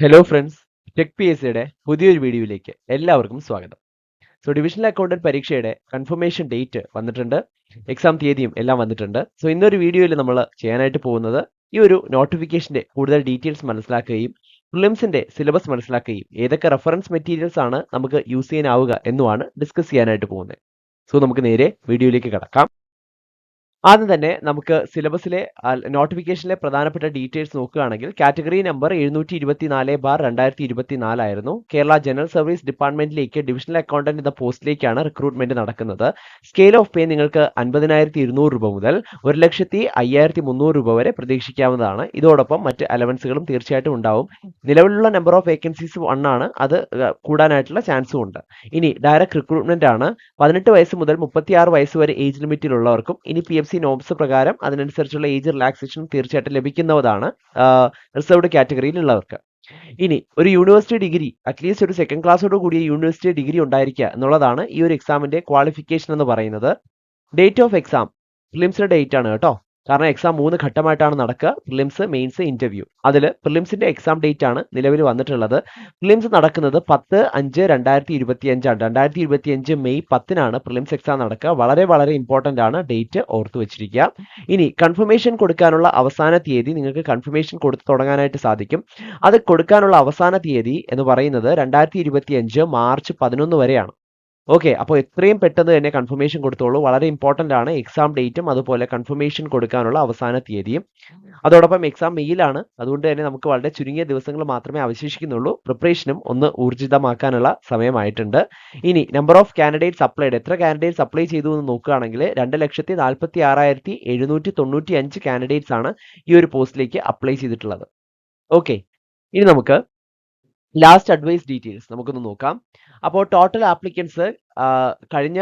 Hello friends tech P S സിയുടെ പുതിയൊരു വീഡിയോയിലേക്ക് എല്ലാവർക്കും സ്വാഗതം. സോ ഡിവിഷണൽ അക്കൗണ്ടന്റ് പരീക്ഷയുടെ കൺഫർമേഷൻ ഡേറ്റ് വന്നിട്ടുണ്ട്. എക്സാം തീയതിയും എല്ലാം വന്നിട്ടുണ്ട്. സോ ഇന്നൊരു വീഡിയോയിൽ നമ്മൾ ചെയ്യാനായിട്ട് പോകുന്നത് ഈ ഒരു നോട്ടിഫിക്കേഷന്റെ കൂടുതൽ ഡീറ്റെയിൽസ് മനസ്സിലാക്കുകയും പ്രിലിംസിന്റെ സിലബസ് മനസ്സിലാക്കുകയും ഏതൊക്കെ റെഫറൻസ് മെറ്റീരിയൽസ് ആണ് നമുക്ക് യൂസ് ചെയ്യാനാവുക എന്നുമാണ് ഡിസ്കസ് ചെയ്യാനായിട്ട് പോകുന്നത്. സോ നമുക്ക് നേരെ വീഡിയോയിലേക്ക് കടക്കാം. ആദ്യം തന്നെ നമുക്ക് സിലബസിലെ നോട്ടിഫിക്കേഷനിലെ പ്രധാനപ്പെട്ട ഡീറ്റെയിൽസ് നോക്കുകയാണെങ്കിൽ കാറ്റഗറി നമ്പർ എഴുന്നൂറ്റി ഇരുപത്തി നാല് ബാർ രണ്ടായിരത്തി ഇരുപത്തി നാലായിരുന്നു കേരള ജനറൽ സർവീസ് ഡിപ്പാർട്ട്മെന്റിലേക്ക് ഡിവിഷണൽ അക്കൗണ്ടന്റ് എന്ന പോസ്റ്റിലേക്കാണ് റിക്രൂട്ട്മെന്റ് നടക്കുന്നത്. സ്കെയിൽ ഓഫ് പേ നിങ്ങൾക്ക് അൻപതിനായിരത്തി ഇരുന്നൂറ് രൂപ മുതൽ ഒരു ലക്ഷത്തി അയ്യായിരത്തി മുന്നൂറ് രൂപ വരെ പ്രതീക്ഷിക്കാവുന്നതാണ്. ഇതോടൊപ്പം മറ്റ് അലവൻസുകളും തീർച്ചയായിട്ടും ഉണ്ടാവും. നിലവിലുള്ള നമ്പർ ഓഫ് വേക്കൻസീസ് വൺ ആണ്. അത് കൂടാനായിട്ടുള്ള ചാൻസും ഉണ്ട്. ഇനി ഡയറക്ട് റിക്രൂട്ട്മെന്റ് ആണ്. പതിനെട്ട് വയസ്സ് മുതൽ മുപ്പത്തിയാറ് വയസ്സ് വരെ ഏജ് ലിമിറ്റിലുള്ളവർക്കും ഇനി പി എഫ് സി നോംസ് പ്രകാരം അതിനനുസരിച്ചുള്ള ഏജ് റിലാക്സേഷൻ തീർച്ചയായിട്ടും ലഭിക്കുന്നതാണ് റിസർവ്ഡ് കാറ്റഗറിയിലുള്ളവർക്ക് ഇനി ഒരു യൂണിവേഴ്സിറ്റി ഡിഗ്രി അറ്റ്ലീസ്റ്റ് ഒരു സെക്കൻഡ് ക്ലാസ്സോട് കൂടിയ യൂണിവേഴ്സിറ്റി ഡിഗ്രി ഉണ്ടായിരിക്കുക എന്നുള്ളതാണ് ഈ ഒരു എക്സാമിന്റെ ക്വാളിഫിക്കേഷൻ എന്ന് പറയുന്നത്. ഡേറ്റ് ഓഫ് എക്സാം ഫിലിംസിന്റെ ഡേറ്റ് ആണ് കേട്ടോ. കാരണം എക്സാം മൂന്ന് ഘട്ടമായിട്ടാണ് നടക്കുക. പ്രിലിംസ് മെയിൻസ് ഇന്റർവ്യൂ അതിൽ പ്രിലിംസിന്റെ എക്സാം ഡേറ്റ് ആണ് നിലവിൽ വന്നിട്ടുള്ളത്. പ്രിലിംസ് നടക്കുന്നത് പത്ത് അഞ്ച് രണ്ടായിരത്തി ഇരുപത്തി അഞ്ചാണ് രണ്ടായിരത്തി ഇരുപത്തി അഞ്ച് മെയ് പത്തിനാണ് പ്രിലിംസ് എക്സാം നടക്കുക. വളരെ വളരെ ഇമ്പോർട്ടന്റ് ആണ് ഡേറ്റ് ഓർത്തു വെച്ചിരിക്കുക. ഇനി കൺഫർമേഷൻ കൊടുക്കാനുള്ള അവസാന തീയതി നിങ്ങൾക്ക് കൺഫർമേഷൻ കൊടുത്തു തുടങ്ങാനായിട്ട് സാധിക്കും. അത് കൊടുക്കാനുള്ള അവസാന തീയതി എന്ന് പറയുന്നത് രണ്ടായിരത്തി മാർച്ച് പതിനൊന്ന് വരെയാണ്. ഓക്കെ അപ്പോൾ എത്രയും പെട്ടെന്ന് തന്നെ കൺഫർമേഷൻ കൊടുത്തോളൂ. വളരെ ഇമ്പോർട്ടന്റ് ആണ് എക്സാം ഡേറ്റും അതുപോലെ കൺഫർമേഷൻ കൊടുക്കാനുള്ള അവസാന തീയതിയും. അതോടൊപ്പം എക്സാം മെയിലാണ്. അതുകൊണ്ട് തന്നെ നമുക്ക് വളരെ ചുരുങ്ങിയ ദിവസങ്ങൾ മാത്രമേ അവശേഷിക്കുന്നുള്ളൂ. പ്രിപ്പറേഷനും ഒന്ന് ഊർജിതമാക്കാനുള്ള സമയമായിട്ടുണ്ട്. ഇനി നമ്പർ ഓഫ് കാൻഡിഡേറ്റ്സ് അപ്ലൈഡ് എത്ര കാൻഡിഡേറ്റ്സ് അപ്ലൈ ചെയ്തു എന്ന് നോക്കുകയാണെങ്കിൽ രണ്ട് ലക്ഷത്തി നാൽപ്പത്തി ആറായിരത്തി എഴുന്നൂറ്റി തൊണ്ണൂറ്റി അഞ്ച് കാൻഡിഡേറ്റ്സ് ആണ് ഈ ഒരു പോസ്റ്റിലേക്ക് അപ്ലൈ ചെയ്തിട്ടുള്ളത്. ഓക്കെ ഇനി നമുക്ക് ലാസ്റ്റ് അഡ്വൈസ് ഡീറ്റെയിൽസ് നമുക്കൊന്ന് നോക്കാം. അപ്പോൾ ടോട്ടൽ ആപ്ലിക്കൻസ് കഴിഞ്ഞ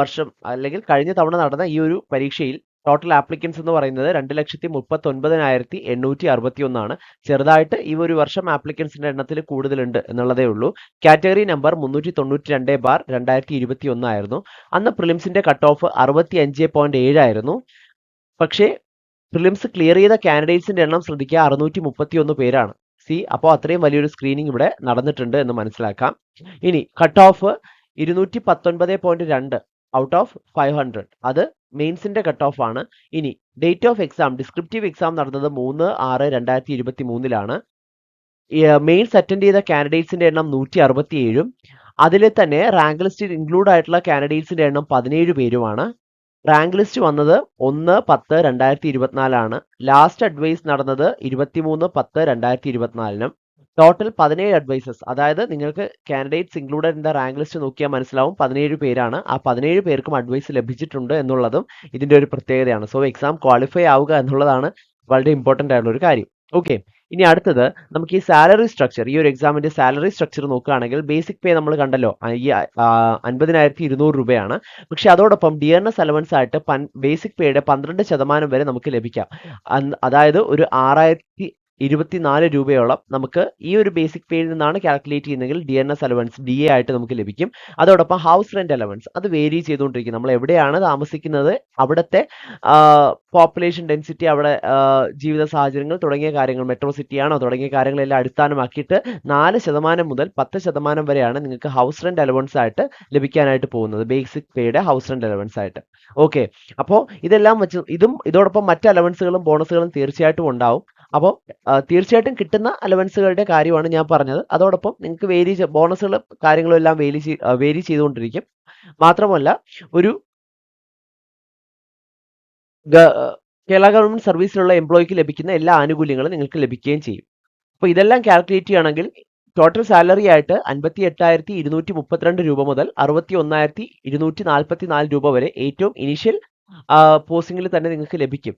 വർഷം അല്ലെങ്കിൽ കഴിഞ്ഞ തവണ നടന്ന ഈ ഒരു പരീക്ഷയിൽ ടോട്ടൽ ആപ്ലിക്കൻസ് എന്ന് പറയുന്നത് രണ്ട് ലക്ഷത്തി മുപ്പത്തി ഒൻപതിനായിരത്തി എണ്ണൂറ്റി അറുപത്തി ഒന്നാണ് ചെറുതായിട്ട് ഈ ഒരു വർഷം ആപ്ലിക്കൻസിന്റെ എണ്ണത്തിൽ കൂടുതലുണ്ട് എന്നുള്ളതേ ഉള്ളൂ. കാറ്റഗറി നമ്പർ മുന്നൂറ്റി തൊണ്ണൂറ്റി രണ്ട് ബാർ രണ്ടായിരത്തി ഇരുപത്തി ഒന്നായിരുന്നു അന്ന് പ്രിലിംസിന്റെ കട്ട് ഓഫ് അറുപത്തി അഞ്ച് പോയിന്റ് ഏഴായിരുന്നു. പക്ഷേ പ്രിലിംസ് ക്ലിയർ ചെയ്ത കാൻഡിഡേറ്റ്സിന്റെ എണ്ണം ശ്രദ്ധിക്കുക അറുന്നൂറ്റി മുപ്പത്തി ഒന്ന് പേരാണ്. സി അപ്പോൾ അത്രയും വലിയൊരു സ്ക്രീനിങ് ഇവിടെ നടന്നിട്ടുണ്ട് എന്ന് മനസ്സിലാക്കാം. ഇനി കട്ട് ഓഫ് ഇരുന്നൂറ്റി പത്തൊൻപത് പോയിന്റ് രണ്ട് ഔട്ട് ഓഫ് ഫൈവ് ഹൺഡ്രഡ് അത് മെയിൻസിന്റെ കട്ട് ഓഫ് ആണ്. ഇനി date of exam descriptive exam നടന്നത് മൂന്ന് ആറ് രണ്ടായിരത്തി ഇരുപത്തി മൂന്നിലാണ് മെയിൻസ് അറ്റൻഡ് ചെയ്ത കാൻഡിഡേറ്റ്സിന്റെ എണ്ണം നൂറ്റി അറുപത്തി ഏഴും അതിൽ തന്നെ റാങ്ക് ലിസ്റ്റിൽ ഇൻക്ലൂഡ് ആയിട്ടുള്ള കാൻഡിഡേറ്റ്സിന്റെ എണ്ണം പതിനേഴ് പേരുമാണ്. റാങ്ക് ലിസ്റ്റ് വന്നത് ഒന്ന് പത്ത് രണ്ടായിരത്തി ഇരുപത്തിനാലാണ് ലാസ്റ്റ് അഡ്വൈസ് നടന്നത് ഇരുപത്തിമൂന്ന് പത്ത് രണ്ടായിരത്തി ഇരുപത്തിനാലിനും ടോട്ടൽ പതിനേഴ് അഡ്വൈസസ് അതായത് നിങ്ങൾക്ക് candidates included in the rank list നോക്കിയാൽ മനസ്സിലാവും പതിനേഴ് പേരാണ്. ആ പതിനേഴ് പേർക്കും അഡ്വൈസ് ലഭിച്ചിട്ടുണ്ട് എന്നുള്ളതും ഇതിന്റെ ഒരു പ്രത്യേകതയാണ്. സോ എക്സാം ക്വാളിഫൈ ആവുക എന്നുള്ളതാണ് വളരെ ഇമ്പോർട്ടന്റ് ആയിട്ടുള്ള ഒരു കാര്യം. ഓക്കെ ഇനി അടുത്തത് നമുക്ക് ഈ സാലറി സ്ട്രക്ചർ ഈ ഒരു എക്സാമിന്റെ സാലറി സ്ട്രക്ചർ നോക്കുകയാണെങ്കിൽ ബേസിക് പേ നമ്മൾ കണ്ടല്ലോ ഈ അൻപതിനായിരത്തി ഇരുന്നൂറ് രൂപയാണ്. പക്ഷെ അതോടൊപ്പം ഡിയർനെസ് അലവൻസ് ആയിട്ട് ബേസിക് പേയുടെ പന്ത്രണ്ട് ശതമാനം വരെ നമുക്ക് ലഭിക്കാം. അതായത് ഒരു ആറായിരത്തി ഇരുപത്തിനാല് രൂപയോളം നമുക്ക് ഈ ഒരു ബേസിക് പേയിൽ നിന്നാണ് കാൽക്കുലേറ്റ് ചെയ്യുന്നതെങ്കിൽ D N S allowance D A ആയിട്ട് നമുക്ക് ലഭിക്കും. അതോടൊപ്പം ഹൗസ് റെന്റ് അലവൻസ് അത് വേരി ചെയ്തുകൊണ്ടിരിക്കും. നമ്മൾ എവിടെയാണ് താമസിക്കുന്നത് അവിടുത്തെ പോപ്പുലേഷൻ ഡെൻസിറ്റി അവിടെ ജീവിത സാഹചര്യങ്ങൾ തുടങ്ങിയ കാര്യങ്ങൾ മെട്രോ സിറ്റിയാണോ തുടങ്ങിയ കാര്യങ്ങളെല്ലാം അടിസ്ഥാനമാക്കിയിട്ട് നാല് ശതമാനം മുതൽ പത്ത് ശതമാനം വരെയാണ് നിങ്ങൾക്ക് ഹൗസ് റെന്റ് അലവൻസ് ആയിട്ട് ലഭിക്കാനായിട്ട് പോകുന്നത്. ബേസിക് പേയുടെ ഹൗസ് റെന്റ് അലവൻസ് ആയിട്ട്. ഓക്കെ അപ്പോൾ ഇതെല്ലാം വെച്ച് ഇതും ഇതോടൊപ്പം മറ്റ് അലവൻസുകളും ബോണസുകളും തീർച്ചയായിട്ടും ഉണ്ടാവും. അപ്പോൾ തീർച്ചയായിട്ടും കിട്ടുന്ന അലവൻസുകളുടെ കാര്യമാണ് ഞാൻ പറഞ്ഞത്. അതോടൊപ്പം നിങ്ങൾക്ക് വേരി ബോണസുകൾ കാര്യങ്ങളും എല്ലാം വേരി വേരി ചെയ്തുകൊണ്ടിരിക്കും. മാത്രമല്ല ഒരു കേരള ഗവൺമെന്റ് സർവീസിലുള്ള എംപ്ലോയിക്ക് ലഭിക്കുന്ന എല്ലാ ആനുകൂല്യങ്ങളും നിങ്ങൾക്ക് ലഭിക്കുകയും ചെയ്യും. അപ്പോൾ ഇതെല്ലാം കാൽക്കുലേറ്റ് ചെയ്യുകയാണെങ്കിൽ ടോട്ടൽ സാലറി ആയിട്ട് അൻപത്തി എട്ടായിരത്തി ഇരുന്നൂറ്റി മുപ്പത്തിരണ്ട് രൂപ മുതൽ അറുപത്തി ഒന്നായിരത്തി ഇരുന്നൂറ്റി നാൽപ്പത്തി നാല് രൂപ വരെ ഏറ്റവും ഇനിഷ്യൽ പോസ്റ്റിംഗിൽ തന്നെ നിങ്ങൾക്ക് ലഭിക്കും.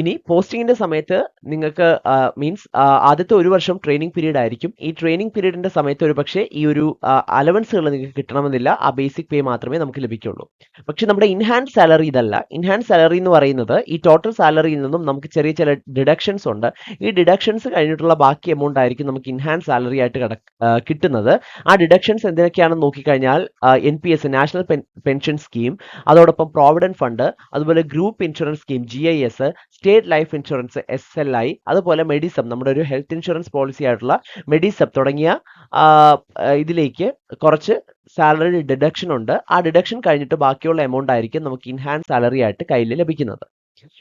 ഇനി പോസ്റ്റിങ്ങിന്റെ സമയത്ത് നിങ്ങൾക്ക് മീൻസ് ആദ്യത്തെ ഒരു വർഷം ട്രെയിനിങ് പീരീഡ് ആയിരിക്കും. ഈ ട്രെയിനിങ് പീരീഡിന്റെ സമയത്ത് ഒരു പക്ഷേ ഈ ഒരു അലവൻസുകൾ നിങ്ങൾക്ക് കിട്ടണമെന്നില്ല. ആ ബേസിക് പേ മാത്രമേ നമുക്ക് ലഭിക്കുള്ളൂ. പക്ഷെ നമ്മുടെ ഇൻഹാൻഡ് സാലറി ഇതല്ല. ഇൻഹാൻഡ് സാലറി എന്ന് പറയുന്നത് ഈ ടോട്ടൽ സാലറിയിൽ നിന്നും നമുക്ക് ചെറിയ ചില ഡിഡക്ഷൻസ് ഉണ്ട്. ഈ ഡിഡക്ഷൻസ് കഴിഞ്ഞിട്ടുള്ള ബാക്കി എമൗണ്ട് ആയിരിക്കും നമുക്ക് ഇൻഹാൻഡ് സാലറി ആയിട്ട് കട കിട്ടുന്നത്. ആ ഡിഡക്ഷൻസ് എന്തിനൊക്കെയാണെന്ന് നോക്കിക്കഴിഞ്ഞാൽ N P S national pension scheme അതോടൊപ്പം പ്രോവിഡന്റ് ഫണ്ട് അതുപോലെ group insurance scheme G I S state life insurance S L I അതുപോലെ മെഡിസം നമ്മുടെ ഒരു ഹെൽത്ത് ഇൻഷുറൻസ് പോളിസി ആയിട്ടുള്ള മെഡിസം തുടങ്ങിയ ഇതിലേക്ക് കുറച്ച് സാലറി ഡിഡക്ഷൻ ഉണ്ട്. ആ ഡിഡക്ഷൻ കഴിഞ്ഞിട്ട് ബാക്കിയുള്ള എമൗണ്ട് ആയിരിക്കും നമുക്ക് ഇൻഹാൻസ് സാലറി ആയിട്ട് കയ്യിൽ ലഭിക്കുന്നത്.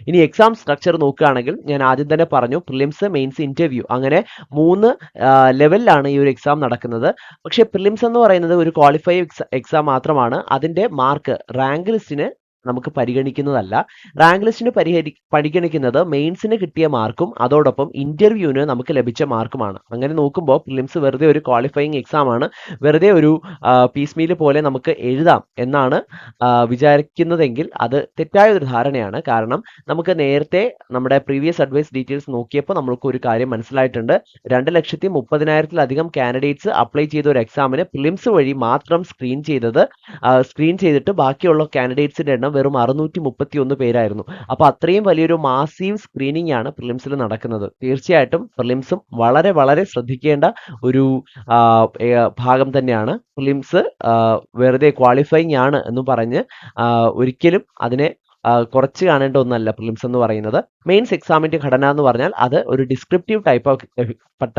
ഇനി എക്സാം സ്ട്രക്ചർ നോക്കുകയാണെങ്കിൽ ഞാൻ ആദ്യം തന്നെ പറഞ്ഞു പ്രിലിംസ് മെയിൻസ് ഇന്റർവ്യൂ അങ്ങനെ മൂന്ന് ലെവലിലാണ് ഈ ഒരു എക്സാം നടക്കുന്നത്. പക്ഷേ പ്രിലിംസ് എന്ന് പറയുന്നത് ഒരു ക്വാളിഫൈ എക്സാം മാത്രമാണ്. അതിന്റെ മാർക്ക് റാങ്ക് ലിസ്റ്റിന് നമുക്ക് പരിഗണിക്കുന്നതല്ല. റാങ്ക് ലിസ്റ്റിന് പരിഹരി പരിഗണിക്കുന്നത് മെയിൻസിന് കിട്ടിയ മാർക്കും അതോടൊപ്പം ഇന്റർവ്യൂവിന് നമുക്ക് ലഭിച്ച മാർക്കുമാണ്. അങ്ങനെ നോക്കുമ്പോൾ പ്രിലിംസ് വെറുതെ ഒരു ക്വാളിഫയിങ് എക്സാം ആണ്. വെറുതെ ഒരു പീസ് പോലെ നമുക്ക് എഴുതാം എന്നാണ് വിചാരിക്കുന്നതെങ്കിൽ അത് തെറ്റായ ഒരു ധാരണയാണ്. കാരണം നമുക്ക് നേരത്തെ നമ്മുടെ പ്രീവിയസ് അഡ്വൈസ് ഡീറ്റെയിൽസ് നോക്കിയപ്പോൾ നമ്മൾക്ക് ഒരു കാര്യം മനസ്സിലായിട്ടുണ്ട്. രണ്ട് ലക്ഷത്തി മുപ്പതിനായിരത്തിലധികം കാൻഡിഡേറ്റ്സ് അപ്ലൈ ചെയ്ത ഒരു എക്സാമിന് പ്രിലിംസ് വഴി മാത്രം സ്ക്രീൻ ചെയ്തത് സ്ക്രീൻ ചെയ്തിട്ട് ബാക്കിയുള്ള കാൻഡിഡേറ്റ്സിന്റെ എണ്ണം വെറും അറുന്നൂറ്റി മുപ്പത്തി ഒന്ന് പേരായിരുന്നു. അപ്പോൾ അത്രയും വലിയൊരു മാസീവ് സ്ക്രീനിങ് ആണ് പ്രിലിംസിൽ നടക്കുന്നത്. തീർച്ചയായിട്ടും പ്രിലിംസും വളരെ വളരെ ശ്രദ്ധിക്കേണ്ട ഒരു ഭാഗം തന്നെയാണ്. പ്രിലിംസ് വെറുതെ ക്വാളിഫൈങ് ആണ് എന്ന് പറഞ്ഞ് ഒരിക്കലും അതിനെ കുറച്ച് കാണേണ്ട ഒന്നല്ല പ്രിലിംസ് എന്ന് പറയുന്നത്. മെയിൻസ് എക്സാമിന്റെ ഘടന എന്ന് പറഞ്ഞാൽ അത് ഒരു descriptive type of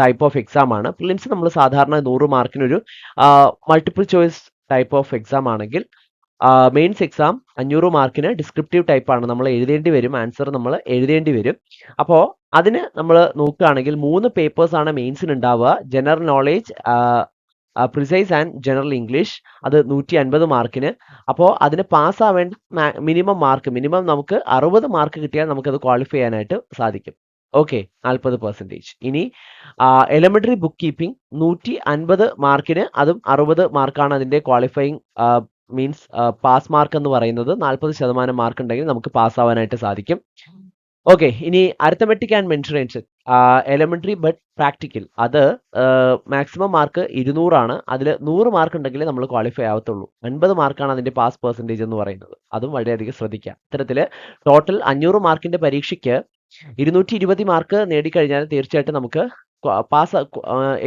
type of exam ആണ്. പ്രിലിംസ് നമ്മൾ സാധാരണ നൂറ് മാർക്കിനൊരു multiple choice type of exam ആണെങ്കിൽ മെയിൻസ് എക്സാം അഞ്ഞൂറ് മാർക്കിന് ഡിസ്ക്രിപ്റ്റീവ് ടൈപ്പ് ആണ്. നമ്മൾ എഴുതേണ്ടി വരും. ആൻസർ നമ്മൾ എഴുതേണ്ടി വരും. അപ്പോൾ അതിന് നമ്മൾ നോക്കുകയാണെങ്കിൽ മൂന്ന് പേപ്പേഴ്സ് ആണ് മെയിൻസിന് ഉണ്ടാവുക. General knowledge precis and general English അത് നൂറ്റി അൻപത് മാർക്കിന്. അപ്പോൾ അതിന് പാസ്സാവേണ്ട മിനിമം മാർക്ക് മിനിമം നമുക്ക് അറുപത് മാർക്ക് കിട്ടിയാൽ നമുക്കത് ക്വാളിഫൈ ചെയ്യാനായിട്ട് സാധിക്കും. ഓക്കെ നാൽപ്പത് പെർസെന്റേജ് ഇനി എലമെന്ററി ബുക്ക് കീപ്പിംഗ് നൂറ്റി അൻപത് മാർക്കിന് അതും അറുപത് മാർക്കാണ് അതിന്റെ ക്വാളിഫയിങ് മീൻസ് പാസ് മാർക്ക് എന്ന് പറയുന്നത് നാൽപ്പത് ശതമാനം മാർക്ക് ഉണ്ടെങ്കിൽ നമുക്ക് പാസ് ആവാനായിട്ട് സാധിക്കും. ഓക്കെ ഇനി arithmetic and mensuration elementary but practical അത് മാക്സിമം മാർക്ക് ഇരുന്നൂറാണ് അതിൽ നൂറ് മാർക്ക് ഉണ്ടെങ്കിൽ നമ്മൾ ക്വാളിഫൈ ആവത്തുള്ളൂ. അൻപത് മാർക്കാണ് അതിന്റെ പാസ് പെർസെന്റേജ് എന്ന് പറയുന്നത്. അതും വളരെയധികം ശ്രദ്ധിക്കുക. ഇത്തരത്തിൽ ടോട്ടൽ അഞ്ഞൂറ് മാർക്കിന്റെ പരീക്ഷയ്ക്ക് ഇരുന്നൂറ്റി ഇരുപത് മാർക്ക് നേടിക്കഴിഞ്ഞാൽ തീർച്ചയായിട്ടും നമുക്ക് പാസ്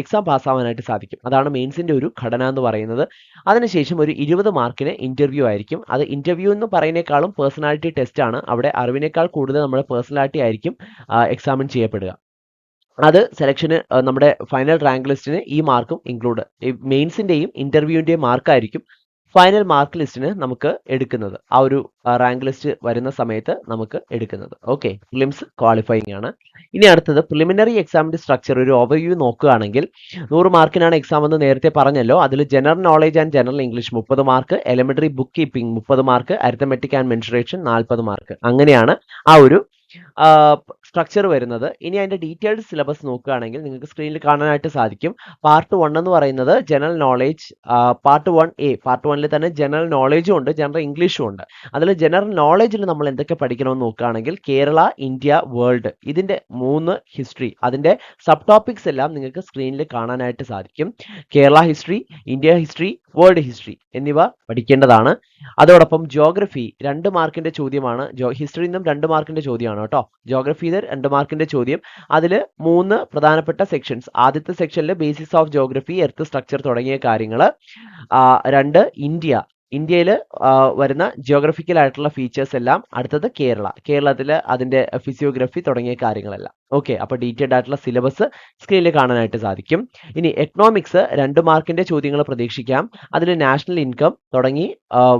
എക്സാം പാസ്സാവാനായിട്ട് സാധിക്കും. അതാണ് മെയിൻസിന്റെ ഒരു ഘടന എന്ന് പറയുന്നത്. അതിനുശേഷം ഒരു ഇരുപത് മാർക്കിന് ഇന്റർവ്യൂ ആയിരിക്കും. അത് ഇന്റർവ്യൂ എന്ന് പറയുന്നേക്കാളും പേഴ്സണാലിറ്റി ടെസ്റ്റ് ആണ്. അവിടെ അറിവിനേക്കാൾ കൂടുതൽ നമ്മുടെ പേഴ്സണാലിറ്റി ആയിരിക്കും എക്സാമിൻ ചെയ്യപ്പെടുക. അത് സെലക്ഷന് നമ്മുടെ ഫൈനൽ റാങ്ക് ലിസ്റ്റിന് ഈ മാർക്കും ഇൻക്ലൂഡ് മെയിൻസിന്റെയും ഇന്റർവ്യൂവിന്റെയും മാർക്കായിരിക്കും ഫൈനൽ മാർക്ക് ലിസ്റ്റിന് നമുക്ക് എടുക്കുന്നത്. ആ ഒരു റാങ്ക് ലിസ്റ്റ് വരുന്ന സമയത്ത് നമുക്ക് എടുക്കുന്നത്. ഓക്കെ പ്രിലിംസ് ക്വാളിഫയിങ് ആണ്. ഇനി അടുത്തത് പ്രിലിമിനറി എക്സാമിന്റെ സ്ട്രക്ചർ ഒരു ഓവർവ്യൂ നോക്കുകയാണെങ്കിൽ നൂറ് മാർക്കിനാണ് എക്സാം എന്ന് നേരത്തെ പറഞ്ഞല്ലോ. അതിൽ general knowledge and general English മുപ്പത് മാർക്ക് എലിമെന്ററി ബുക്ക് കീപ്പിംഗ് മുപ്പത് മാർക്ക് അരിത്തമെറ്റിക് ആൻഡ് മെൻഷറേഷൻ നാൽപ്പത് മാർക്ക് അങ്ങനെയാണ് ആ ഒരു സ്ട്രക്ചർ വരുന്നത്. ഇനി അതിന്റെ ഡീറ്റെയിൽഡ് സിലബസ് നോക്കുകയാണെങ്കിൽ നിങ്ങൾക്ക് സ്ക്രീനിൽ കാണാനായിട്ട് സാധിക്കും. പാർട്ട് വൺ എന്ന് പറയുന്നത് general knowledge part one A part വണ്ണിൽ തന്നെ ജനറൽ നോളേജും ഉണ്ട് ജനറൽ ഇംഗ്ലീഷും ഉണ്ട്. അതിൽ ജനറൽ നോളേജിൽ നമ്മൾ എന്തൊക്കെ പഠിക്കണമെന്ന് നോക്കുകയാണെങ്കിൽ കേരള ഇന്ത്യ വേൾഡ് ഇതിന്റെ മൂന്ന് ഹിസ്റ്ററി അതിന്റെ സബ് ടോപ്പിക്സ് എല്ലാം നിങ്ങൾക്ക് സ്ക്രീനിൽ കാണാനായിട്ട് സാധിക്കും. Kerala history India history world history എന്നിവ പഠിക്കേണ്ടതാണ്. അതോടൊപ്പം ജോഗ്രഫി രണ്ട് മാർക്കിന്റെ ചോദ്യമാണ്. ഹിസ്റ്ററിയിൽ നിന്നും രണ്ട് മാർക്കിന്റെ ചോദ്യമാണ്. കേട്ടോ. ജോഗ്രഫിയിൽ രണ്ട് മാർക്കിന്റെ ചോദ്യം. അതിൽ മൂന്ന് പ്രധാനപ്പെട്ട സെക്ഷൻസ് ആദ്യത്തെ സെക്ഷനിൽ basis of geography earth structure തുടങ്ങിയ കാര്യങ്ങൾ രണ്ട് ഇന്ത്യ. ഇന്ത്യയിൽ വരുന്ന ജിയോഗ്രഫിക്കൽ ആയിട്ടുള്ള ഫീച്ചേഴ്സ് എല്ലാം അടുത്തത് കേരള. കേരളത്തിൽ അതിന്റെ ഫിസിയോഗ്രഫി തുടങ്ങിയ കാര്യങ്ങളെല്ലാം. ഓക്കെ അപ്പോൾ ഡീറ്റെയിൽഡ് ആയിട്ടുള്ള സിലബസ് സ്ക്രീനിൽ കാണാനായിട്ട് സാധിക്കും. ഇനി എക്കണോമിക്സ് രണ്ട് മാർക്കിന്റെ ചോദ്യങ്ങൾ പ്രതീക്ഷിക്കാം. അതിൽ നാഷണൽ ഇൻകം തുടങ്ങി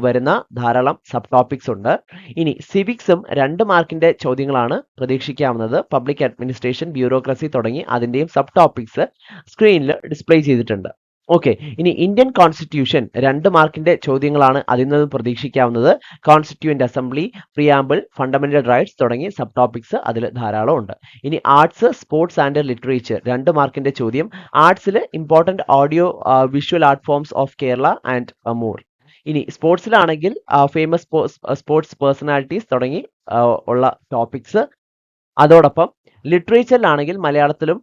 വരുന്ന ധാരാളം സബ് ടോപ്പിക്സ് ഉണ്ട്. ഇനി സിവിക്സും രണ്ട് മാർക്കിന്റെ ചോദ്യങ്ങളാണ് പ്രതീക്ഷിക്കാവുന്നത്. പബ്ലിക് അഡ്മിനിസ്ട്രേഷൻ ബ്യൂറോക്രസി തുടങ്ങി അതിന്റെയും സബ് ടോപ്പിക്സ് സ്ക്രീനിൽ ഡിസ്പ്ലേ ചെയ്തിട്ടുണ്ട്. ഓക്കെ ഇനി ഇന്ത്യൻ കോൺസ്റ്റിറ്റ്യൂഷൻ രണ്ട് മാർക്കിന്റെ ചോദ്യങ്ങളാണ് അതിൽ നിന്ന് പ്രതീക്ഷിക്കാവുന്നത്. Constituent assembly preamble fundamental rights തുടങ്ങി സബ് ടോപ്പിക്സ് അതിൽ ധാരാളം ഉണ്ട്. ഇനി ആർട്സ് സ്പോർട്സ് ആൻഡ് ലിറ്ററേച്ചർ രണ്ട് മാർക്കിന്റെ ചോദ്യം. ആർട്സിൽ important audio visual art forms of Kerala and more ഇനി സ്പോർട്സിലാണെങ്കിൽ ഫേമസ് സ്പോർട്സ് പേഴ്സണാലിറ്റീസ് തുടങ്ങി ഉള്ള ടോപ്പിക്സ് അതോടൊപ്പം ലിറ്ററേച്ചറിലാണെങ്കിൽ മലയാളത്തിലും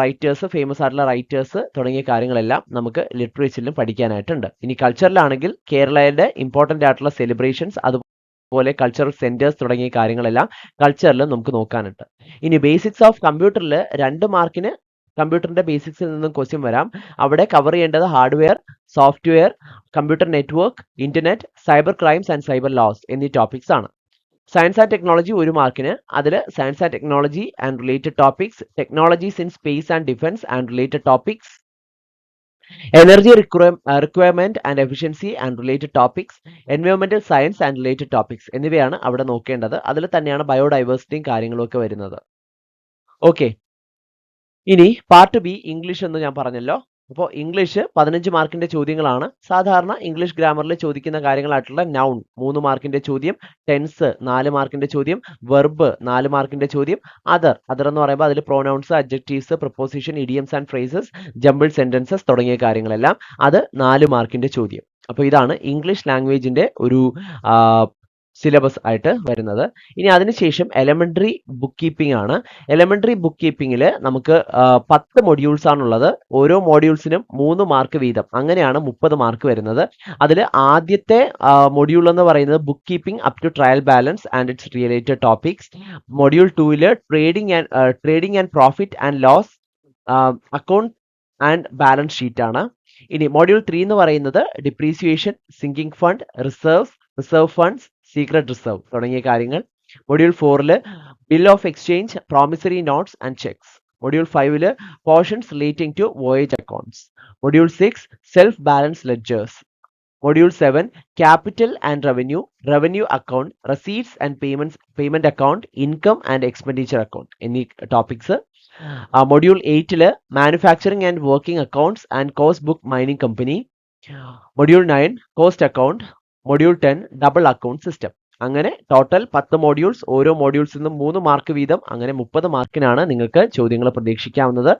റൈറ്റേഴ്സ് ഫേമസ് ആയിട്ടുള്ള റൈറ്റേഴ്സ് തുടങ്ങിയ കാര്യങ്ങളെല്ലാം നമുക്ക് ലിറ്ററേച്ചറിലും പഠിക്കാനായിട്ടുണ്ട്. ഇനി കൾച്ചറിലാണെങ്കിൽ കേരളയുടെ ഇമ്പോർട്ടന്റ് ആയിട്ടുള്ള സെലിബ്രേഷൻസ് അതുപോലെ കൾച്ചറൽ സെന്റേഴ്സ് തുടങ്ങിയ കാര്യങ്ങളെല്ലാം കൾച്ചറിൽ നമുക്ക് നോക്കാനുണ്ട്. ഇനി ബേസിക്സ് ഓഫ് കമ്പ്യൂട്ടറിൽ രണ്ട് മാർക്കിന് കമ്പ്യൂട്ടറിന്റെ ബേസിക്സിൽ നിന്നും ക്വസ്റ്റ്യൻ വരാം. അവിടെ കവർ ചെയ്യേണ്ടത് hardware software computer network internet cyber crimes and cyber laws എന്നീ ടോപ്പിക്സ് ആണ്. സയൻസ് ആൻഡ് ടെക്നോളജി ഒരു മാർക്കിന് അതിൽ science and technology and related topics technologies in space and defence and related topics energy requirement and efficiency and related topics എൻവയോൺമെന്റൽ science and related topics എന്നിവയാണ് അവിടെ നോക്കേണ്ടത്. അതിൽ തന്നെയാണ് ബയോഡൈവേഴ്സിറ്റിയും കാര്യങ്ങളും ഒക്കെ വരുന്നത്. ഓക്കെ ഇനി പാർട്ട് ബി ഇംഗ്ലീഷ് എന്ന് ഞാൻ പറഞ്ഞല്ലോ. അപ്പോൾ ഇംഗ്ലീഷ് പതിനഞ്ച് മാർക്കിന്റെ ചോദ്യങ്ങളാണ്. സാധാരണ ഇംഗ്ലീഷ് ഗ്രാമറിൽ ചോദിക്കുന്ന കാര്യങ്ങളായിട്ടുള്ള നൗൺ മൂന്ന് മാർക്കിന്റെ ചോദ്യം ടെൻസ് നാല് മാർക്കിന്റെ ചോദ്യം വെർബ് നാല് മാർക്കിന്റെ ചോദ്യം അതർ അതർ എന്ന് പറയുമ്പോൾ അതിൽ pronouns adjectives preposition idioms and phrases jumble sentences തുടങ്ങിയ കാര്യങ്ങളെല്ലാം. അത് നാല് മാർക്കിന്റെ ചോദ്യം. അപ്പോൾ ഇതാണ് ഇംഗ്ലീഷ് ലാംഗ്വേജിന്റെ ഒരു സിലബസ് ആയിട്ട് വരുന്നത്. ഇനി അതിനുശേഷം എലമെന്ററി ബുക്ക് കീപ്പിംഗ് ആണ്. എലമെന്ററി ബുക്ക് കീപ്പിംഗിൽ നമുക്ക് പത്ത് മൊഡ്യൂൾസ് ആണുള്ളത്. ഓരോ മൊഡ്യൂൾസിനും മൂന്ന് മാർക്ക് വീതം. അങ്ങനെയാണ് മുപ്പത് മാർക്ക് വരുന്നത്. അതിൽ ആദ്യത്തെ മൊഡ്യൂൾ എന്ന് പറയുന്നത് book keeping up to trial balance and its related topics module ടൂവിൽ trading and trading and profit and loss account and balance sheet ആണ്. ഇനി മൊഡ്യൂൾ ത്രീ എന്ന് പറയുന്നത് depreciation sinking fund reserves reserve funds secret reserve തുടങ്ങിയ കാര്യങ്ങൾ. Module ഫോറിൽ bill of exchange promissory notes and cheques module ഫൈവിൽ portions relating to voyage accounts module six self balance ledgers module seven capital and revenue revenue account receipts and payments payment account income and expenditure account എന്നീ topics module എയ്റ്റിൽ manufacturing and working accounts and cost book mining company module nine cost account module ten double account system അങ്ങനെ total പത്ത് modules ഓരോ മോഡ്യൂൾസിൽ നിന്നും മൂന്ന് mark വീതം അങ്ങനെ മുപ്പത് മാർക്കിനാണ് നിങ്ങൾക്ക് ചോദ്യങ്ങൾ പ്രതീക്ഷിക്കാവുന്നത്.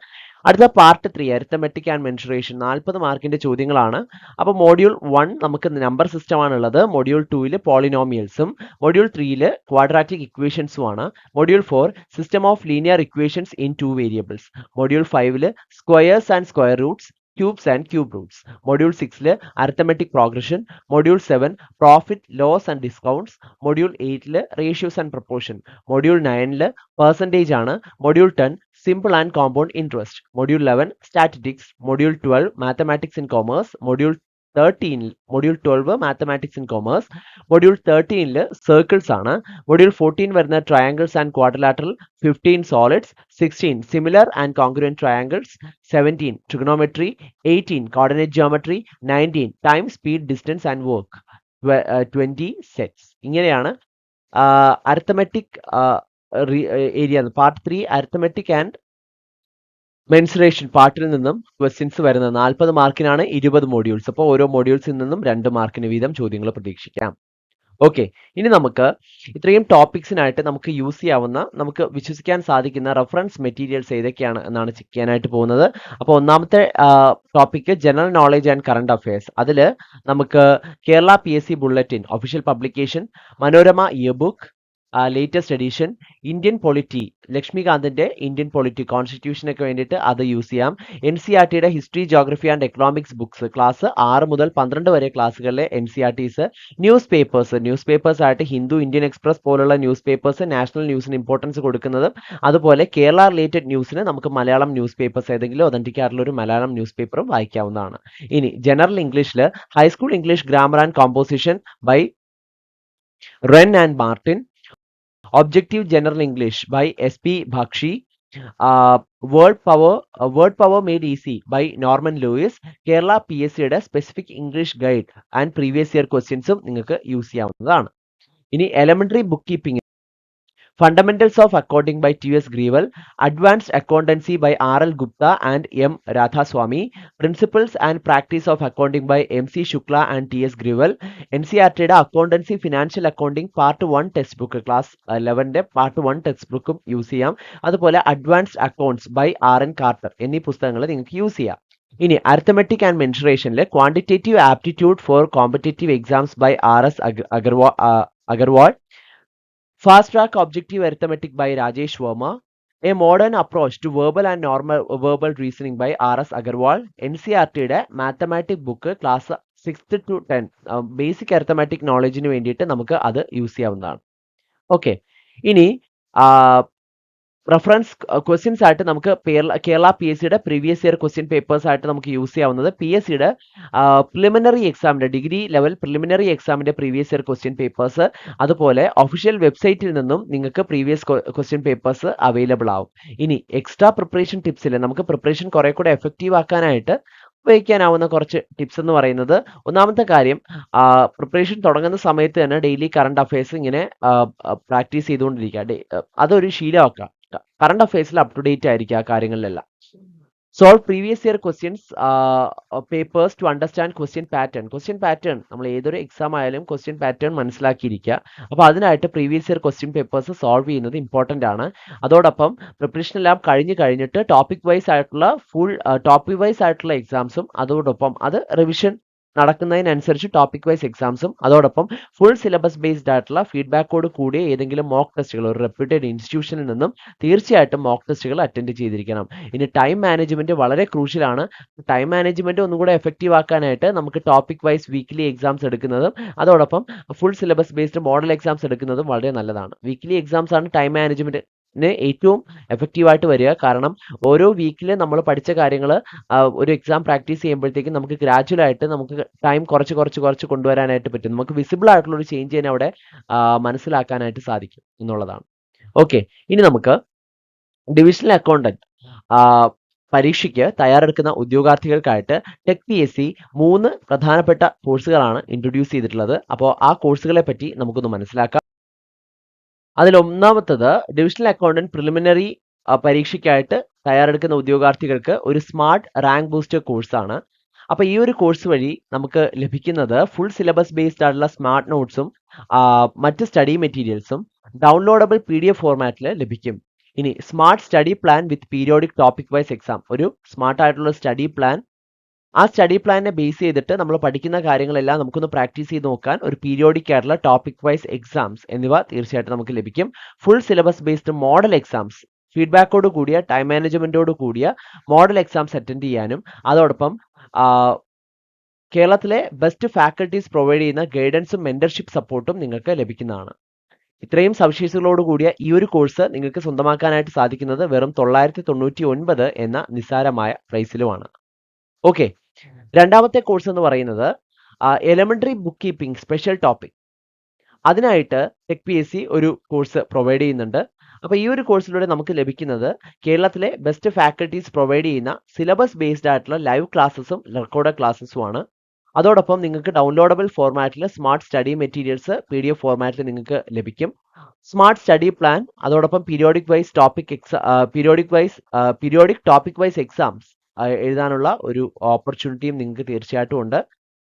അടുത്ത part three arithmetic and mensuration നാൽപ്പത് മാർക്കിന്റെ ചോദ്യങ്ങളാണ്. അപ്പോൾ മോഡ്യൂൾ വൺ നമുക്ക് നമ്പർ സിസ്റ്റം ആണുള്ളത്. മോഡ്യൂൾ ടൂവിൽ പോളിനോമിയൽസും മോഡ്യൂൾ ത്രീയിൽ ക്വാഡ്രാറ്റിക് ഇക്വേഷൻസും ആണ്. Module four system of linear equations in two variables module ഫൈവിൽ squares and square roots cubes and cube roots module സിക്സിൽ arithmetic progression module seven profit loss and discounts module എയ്റ്റിൽ ratios and proportion module നയനിൽ percentage ആണ് module ten simple and compound interest module eleven statistics module twelve mathematics in commerce module തേർട്ടീനിൽ module twelve mathematics in commerce module തേർട്ടീനിൽ circles ആണ്. Module fourteen വരുന്ന triangles and quadrilateral fifteen solids sixteen similar and congruent triangles seventeen trigonometry eighteen coordinate geometry nineteen time speed distance and work twenty sets ഇങ്ങനെയാണ് arithmetic area part three arithmetic and mensuration പാർട്ടിൽ നിന്നും questions വരുന്ന നാൽപ്പത് മാർക്കിനാണ് ഇരുപത് modules അപ്പോൾ ഓരോ മോഡ്യൂൾസിൽ നിന്നും രണ്ട് മാർക്കിന് വീതം ചോദ്യങ്ങൾ പ്രതീക്ഷിക്കാം. ഓക്കെ ഇനി നമുക്ക് ഇത്രയും ടോപ്പിക്സിനായിട്ട് നമുക്ക് യൂസ് ചെയ്യാവുന്ന നമുക്ക് വിശ്വസിക്കാൻ സാധിക്കുന്ന റെഫറൻസ് മെറ്റീരിയൽസ് ഏതൊക്കെയാണ് എന്നാണ് ചെക്ക് ചെയ്യാനായിട്ട് പോകുന്നത്. അപ്പോൾ ഒന്നാമത്തെ topic general knowledge and current affairs അതിൽ നമുക്ക് Kerala P S C bulletin official publication Manorama year book latest edition Indian polity ലക്ഷ്മികാന്തിന്റെ Indian polity കോൺസ്റ്റിറ്റ്യൂഷനൊക്കെ വേണ്ടിയിട്ട് അത് യൂസ് ചെയ്യാം. എൻ സി ആർ ടിയുടെ history geography and economics books class ആറ് മുതൽ പന്ത്രണ്ട് വരെ ക്ലാസ്സുകളിലെ N C R T's news papers news papers ആയിട്ട് ഹിന്ദു ഇന്ത്യൻ എക്സ്പ്രസ് പോലുള്ള ന്യൂസ് പേപ്പേഴ്സ് നാഷണൽ ന്യൂസിന് ഇമ്പോർട്ടൻസ് കൊടുക്കുന്നതും അതുപോലെ കേരള റിലേറ്റഡ് ന്യൂസിന് നമുക്ക് മലയാളം ന്യൂസ് പേപ്പേഴ്സ് ഏതെങ്കിലും ഒതന്റിക് ആയിട്ടുള്ള ഒരു മലയാളം ന്യൂസ് പേപ്പറും വായിക്കാവുന്നതാണ്. ഇനി ജനറൽ ഇംഗ്ലീഷിൽ high school English grammar and composition by Wren and Martin Objective General English by S.P. Bakshi. Uh, word power uh, word power made easy by Norman Lewis. Kerala സിയുടെ specific English guide and previous year ക്വസ്റ്റ്യൻസും നിങ്ങൾക്ക് use ചെയ്യാവുന്നതാണ് ഇനി elementary book keeping fundamentals of accounting by T S Grewal advanced accountancy by R L Gupta and M Radhaswamy principles and practice of accounting by M C Shukla and T S Grewal N C R ടിയുടെ accountancy financial accounting part one text book class ലെവന്റെ part one text ബുക്കും use ചെയ്യാം. അതുപോലെ advanced accounts by R N Carter എന്നീ പുസ്തകങ്ങൾ നിങ്ങൾക്ക് use ചെയ്യാം. ഇനി arithmetic and മെൻഷറേഷനിലെ quantitative aptitude for competitive exams by R S Agarwal Agarwal Fast Track Objective Arithmetic by Rajesh Verma. A Modern Approach to Verbal and Normal Verbal Reasoning by R.S. Agarwal. NCRTയുടെ mathematic book class sixth to ten basic arithmetic നോളജിന് വേണ്ടിയിട്ട് നമുക്ക് അത് use ചെയ്യാവുന്നതാണ് okay ഇനി reference questions ആയിട്ട് നമുക്ക് Kerala P S സിയുടെ previous year question papers ആയിട്ട് നമുക്ക് യൂസ് ചെയ്യാവുന്നത് പി എസ് സിയുടെ പ്രിലിമിനറി എക്സാമിന്റെ ഡിഗ്രി ലെവൽ പ്രിലിമിനറി എക്സാമിന്റെ പ്രീവിയസ് ഇയർ ക്വസ്റ്റ്യൻ പേപ്പേഴ്സ് അതുപോലെ ഒഫീഷ്യൽ വെബ്സൈറ്റിൽ നിന്നും നിങ്ങൾക്ക് പ്രീവിയസ് ക്വസ്റ്റ്യൻ പേപ്പേഴ്സ് അവൈലബിൾ ആവും. ഇനി എക്സ്ട്രാ പ്രിപ്പറേഷൻ ടിപ്സിൽ നമുക്ക് പ്രിപ്പറേഷൻ കുറെ കൂടെ എഫക്റ്റീവ് ആക്കാനായിട്ട് ഉപയോഗിക്കാനാവുന്ന കുറച്ച് ടിപ്സ് എന്ന് പറയുന്നത് ഒന്നാമത്തെ കാര്യം പ്രിപ്പറേഷൻ തുടങ്ങുന്ന സമയത്ത് തന്നെ ഡെയിലി കറണ്ട് അഫയേഴ്സ് ഇങ്ങനെ പ്രാക്ടീസ് ചെയ്തുകൊണ്ടിരിക്കുക. അതൊരു ശീലമാക്കുക. കറണ്ട് അഫയേഴ്സിൽ അപ് ടു ഡേറ്റ് ആയിരിക്കുക ആ കാര്യങ്ങളിലെല്ലാം. Solve previous year questions papers to understand question pattern question pattern നമ്മൾ ഏതൊരു എക്സാം ആയാലും ക്വസ്റ്റ്യൻ പാറ്റേൺ മനസ്സിലാക്കിയിരിക്കുക. അപ്പോൾ അതിനായിട്ട് previous year question papers solve ചെയ്യുന്നത് ഇമ്പോർട്ടന്റ് ആണ്. അതോടൊപ്പം പ്രിപ്പറേഷൻ എല്ലാം കഴിഞ്ഞ് കഴിഞ്ഞിട്ട് ടോപ്പിക് വൈസ് ആയിട്ടുള്ള ഫുൾ ടോപ്പിക് വൈസ് ആയിട്ടുള്ള എക്സാംസും അതോടൊപ്പം അത് റിവിഷൻ നടക്കുന്നതിനനുസരിച്ച് ടോപ്പിക് വൈസ് എക്സാംസും അതോടൊപ്പം ഫുൾ സിലബസ് ബേസ്ഡ് ആയിട്ടുള്ള ഫീഡ്ബാക്കോട് കൂടിയ ഏതെങ്കിലും മോക്ക് ടെസ്റ്റുകൾ ഒരു റെപ്യൂട്ടഡ് ഇൻസ്റ്റിറ്റ്യൂഷനിൽ നിന്നും തീർച്ചയായിട്ടും മോക്ക് ടെസ്റ്റുകൾ അറ്റൻഡ് ചെയ്തിരിക്കണം. ഇനി ടൈം മാനേജ്മെന്റ് വളരെ ക്രൂഷ്യലാണ് ടൈം മാനേജ്മെന്റ് ഒന്നുകൂടെ എഫക്റ്റീവ് ആക്കാനായിട്ട് നമുക്ക് ടോപ്പിക് വൈസ് വീക്ക്ലി എക്സാംസ് എടുക്കുന്നതും അതോടൊപ്പം full syllabus based model exams എടുക്കുന്നതും വളരെ നല്ലതാണ്. വീക്ക്ലി എക്സാംസ് ആണ് ടൈം മാനേജ്മെന്റ് ഏറ്റവും എഫക്റ്റീവായിട്ട് വരിക. കാരണം ഓരോ വീക്കിൽ നമ്മൾ പഠിച്ച കാര്യങ്ങൾ ഒരു എക്സാം പ്രാക്ടീസ് ചെയ്യുമ്പോഴത്തേക്കും നമുക്ക് ഗ്രാജുവൽ ആയിട്ട് നമുക്ക് ടൈം കുറച്ച് കുറച്ച് കുറച്ച് കൊണ്ടുവരാനായിട്ട് പറ്റും. നമുക്ക് വിസിബിൾ ആയിട്ടുള്ള ഒരു ചേഞ്ച് തന്നെ അവിടെ മനസ്സിലാക്കാനായിട്ട് സാധിക്കും എന്നുള്ളതാണ്. ഓക്കെ ഇനി നമുക്ക് ഡിവിഷണൽ അക്കൗണ്ടന്റ് പരീക്ഷയ്ക്ക് തയ്യാറെടുക്കുന്ന ഉദ്യോഗാർത്ഥികൾക്കായിട്ട് ടെക് പി എസ് സി മൂന്ന് പ്രധാനപ്പെട്ട കോഴ്സുകളാണ് ഇൻട്രൊഡ്യൂസ് ചെയ്തിട്ടുള്ളത്. അപ്പോൾ ആ കോഴ്സുകളെ പറ്റി നമുക്കൊന്ന് മനസ്സിലാക്കാം. അതിൽ ഒന്നാമത്തത് ഡിവിഷണൽ അക്കൗണ്ടന്റ് പ്രിലിമിനറി പരീക്ഷയ്ക്കായിട്ട് തയ്യാറെടുക്കുന്ന ഉദ്യോഗാർത്ഥികൾക്ക് ഒരു സ്മാർട്ട് റാങ്ക് ബൂസ്റ്റർ കോഴ്സാണ് അപ്പോൾ ഈ ഒരു കോഴ്സ് വഴി നമുക്ക് ലഭിക്കുന്നത് ഫുൾ സിലബസ് ബേസ്ഡ് ആയിട്ടുള്ള സ്മാർട്ട് നോട്ട്സും മറ്റ് സ്റ്റഡി മെറ്റീരിയൽസും ഡൗൺലോഡബിൾ പി ഡി എഫ് ഫോർമാറ്റിൽ ലഭിക്കും. ഇനി smart study plan with periodic topic wise exam ഒരു സ്മാർട്ട് ആയിട്ടുള്ള സ്റ്റഡി പ്ലാൻ ആ സ്റ്റഡി പ്ലാനിനെ ബേസ് ചെയ്തിട്ട് നമ്മൾ പഠിക്കുന്ന കാര്യങ്ങളെല്ലാം നമുക്കൊന്ന് പ്രാക്ടീസ് ചെയ്ത് നോക്കാൻ ഒരു പീരിയോഡിക് ആയിട്ടുള്ള ടോപ്പിക് വൈസ് എക്സാംസ് എന്നിവ തീർച്ചയായിട്ടും നമുക്ക് ലഭിക്കും. Full syllabus based model exams ഫീഡ്ബാക്കോട് കൂടിയ ടൈം മാനേജ്മെന്റോട് കൂടിയ മോഡൽ എക്സാംസ് അറ്റൻഡ് ചെയ്യാനും അതോടൊപ്പം കേരളത്തിലെ ബെസ്റ്റ് ഫാക്കൽറ്റീസ് പ്രൊവൈഡ് ചെയ്യുന്ന ഗൈഡൻസും മെന്റർഷിപ്പ് സപ്പോർട്ടും നിങ്ങൾക്ക് ലഭിക്കുന്നതാണ്. ഇത്രയും സവിശേഷതകളോട് കൂടിയ ഈ ഒരു കോഴ്സ് നിങ്ങൾക്ക് സ്വന്തമാക്കാനായിട്ട് സാധിക്കുന്നത് വെറും തൊള്ളായിരത്തി എന്ന നിസ്സാരമായ പ്രൈസിലുമാണ് ഓക്കെ രണ്ടാമത്തെ കോഴ്സ് എന്ന് പറയുന്നത് elementary book keeping special topic അതിനായിട്ട് ടെക് പി എസ് സി ഒരു കോഴ്സ് പ്രൊവൈഡ് ചെയ്യുന്നുണ്ട്. അപ്പോൾ ഈ ഒരു കോഴ്സിലൂടെ നമുക്ക് ലഭിക്കുന്നത് കേരളത്തിലെ ബെസ്റ്റ് ഫാക്കൽറ്റീസ് പ്രൊവൈഡ് ചെയ്യുന്ന സിലബസ് ബേസ്ഡ് ആയിട്ടുള്ള ലൈവ് ക്ലാസ്സസും റെക്കോർഡ് ക്ലാസ്സസും ആണ്. അതോടൊപ്പം നിങ്ങൾക്ക് downloadable format smart study materials P D F format നിങ്ങൾക്ക് ലഭിക്കും. സ്മാർട്ട് സ്റ്റഡി പ്ലാൻ അതോടൊപ്പം periodic wise topic എക്സാ periodic wise periodic topic wise exams എഴുതാനുള്ള ഒരു ഓപ്പർച്യൂണിറ്റിയും നിങ്ങൾക്ക് തീർച്ചയായിട്ടും ഉണ്ട്.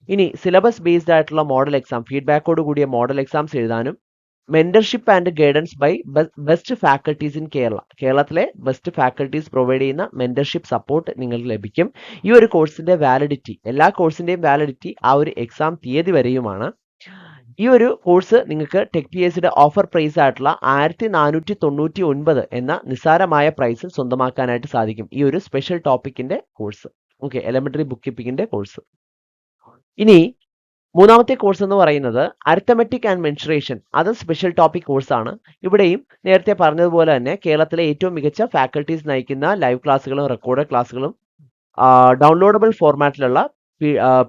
ഇനി സിലബസ് ബേസ്ഡ് ആയിട്ടുള്ള മോഡൽ എക്സാം ഫീഡ്ബാക്കോട് കൂടിയ മോഡൽ എക്സാംസ് എഴുതാനും mentorship and guidance by best faculties in Kerala കേരളത്തിലെ ബെസ്റ്റ് ഫാക്കൽറ്റീസ് പ്രൊവൈഡ് ചെയ്യുന്ന മെന്റർഷിപ്പ് സപ്പോർട്ട് നിങ്ങൾക്ക് ലഭിക്കും. ഈ ഒരു കോഴ്സിന്റെ വാലിഡിറ്റി എല്ലാ കോഴ്സിന്റെയും വാലിഡിറ്റി ആ ഒരു എക്സാം തീയതി വരെയുമാണ്. ഈ ഒരു കോഴ്സ് നിങ്ങൾക്ക് ടെക് പി എസ് സിയുടെ ഓഫർ പ്രൈസ് ആയിട്ടുള്ള ആയിരത്തി നാനൂറ്റി തൊണ്ണൂറ്റി ഒൻപത് എന്ന നിസ്സാരമായ പ്രൈസിൽ സ്വന്തമാക്കാനായിട്ട് സാധിക്കും ഈ ഒരു സ്പെഷ്യൽ ടോപ്പിക്കിന്റെ കോഴ്സ് ഓക്കെ എലമെന്ററി ബുക്ക് കീപ്പിംഗിന്റെ കോഴ്സ് ഇനി മൂന്നാമത്തെ കോഴ്സ് എന്ന് പറയുന്നത് അരിത്തമെറ്റിക് ആൻഡ് മെൻഷറേഷൻ അത് സ്പെഷ്യൽ ടോപ്പിക് കോഴ്സാണ് ഇവിടെയും നേരത്തെ പറഞ്ഞതുപോലെ തന്നെ കേരളത്തിലെ ഏറ്റവും മികച്ച ഫാക്കൽറ്റീസ് നയിക്കുന്ന ലൈവ് ക്ലാസ്സുകളും റെക്കോർഡ് ക്ലാസ്സുകളും ഡൗൺലോഡബിൾ ഫോർമാറ്റിലുള്ള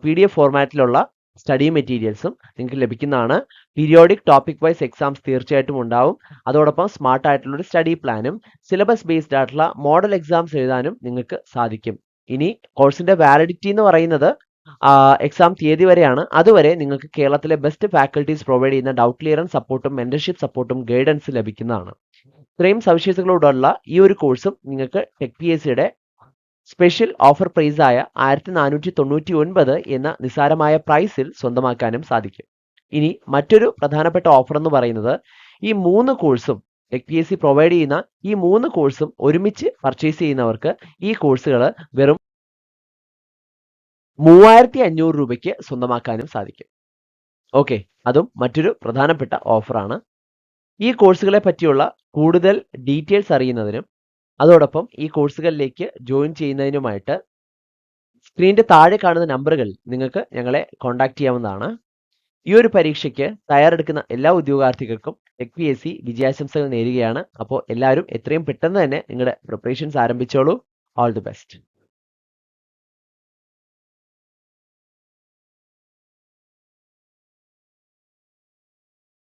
പി ഡി എഫ് ഫോർമാറ്റിലുള്ള സ്റ്റഡി മെറ്റീരിയൽസും നിങ്ങൾക്ക് ലഭിക്കുന്നതാണ്. പീരിയോഡിക് ടോപ്പിക് വൈസ് എക്സാംസ് തീർച്ചയായിട്ടും ഉണ്ടാവും. അതോടൊപ്പം സ്മാർട്ട് ആയിട്ടുള്ള ഒരു സ്റ്റഡി പ്ലാനും സിലബസ് ബേസ്ഡ് ആയിട്ടുള്ള മോഡൽ എക്സാംസ് എഴുതാനും നിങ്ങൾക്ക് സാധിക്കും. ഇനി കോഴ്സിന്റെ വാലിഡിറ്റി എന്ന് പറയുന്നത് എക്സാം തീയതി വരെയാണ്. അതുവരെ നിങ്ങൾക്ക് കേരളത്തിലെ ബെസ്റ്റ് ഫാക്കൽറ്റീസ് പ്രൊവൈഡ് ചെയ്യുന്ന ഡൗട്ട് ക്ലിയറൻസ് സപ്പോർട്ടും മെന്റർഷിപ്പ് സപ്പോർട്ടും ഗൈഡൻസ് ലഭിക്കുന്നതാണ്. ഇത്രയും സവിശേഷതകളോടുള്ള ഈ ഒരു കോഴ്സും നിങ്ങൾക്ക് ടെക് പി എസ് സിയുടെ സ്പെഷ്യൽ ഓഫർ പ്രൈസായ ആയ ആയിരത്തി നാനൂറ്റി തൊണ്ണൂറ്റി ഒൻപത് എന്ന നിസാരമായ പ്രൈസിൽ സ്വന്തമാക്കാനും സാധിക്കും. ഇനി മറ്റൊരു പ്രധാനപ്പെട്ട ഓഫർ എന്ന് പറയുന്നത് ഈ മൂന്ന് കോഴ്സും എക് പി എസ് സി പ്രൊവൈഡ് ചെയ്യുന്ന ഈ മൂന്ന് കോഴ്സും ഒരുമിച്ച് പർച്ചേസ് ചെയ്യുന്നവർക്ക് ഈ കോഴ്സുകൾ വെറും മൂവായിരത്തി അഞ്ഞൂറ് രൂപയ്ക്ക് സ്വന്തമാക്കാനും സാധിക്കും. ഓക്കെ അതും മറ്റൊരു പ്രധാനപ്പെട്ട ഓഫറാണ്. ഈ കോഴ്സുകളെ പറ്റിയുള്ള കൂടുതൽ ഡീറ്റെയിൽസ് അറിയുന്നതിനും അതോടൊപ്പം ഈ കോഴ്സുകളിലേക്ക് ജോയിൻ ചെയ്യുന്നതിനുമായിട്ട് സ്ക്രീനിന്റെ താഴെ കാണുന്ന നമ്പറുകൾ നിങ്ങൾക്ക് ഞങ്ങളെ കോൺടാക്ട് ചെയ്യാവുന്നതാണ്. ഈ ഒരു പരീക്ഷയ്ക്ക് തയ്യാറെടുക്കുന്ന എല്ലാ ഉദ്യോഗാർത്ഥികൾക്കും ടെക് പി എസ് സി വിജയാശംസകൾ നേരുകയാണ്. അപ്പോൾ എല്ലാവരും എത്രയും പെട്ടെന്ന് തന്നെ നിങ്ങളുടെ പ്രിപ്പറേഷൻസ് ആരംഭിച്ചോളൂ. All the best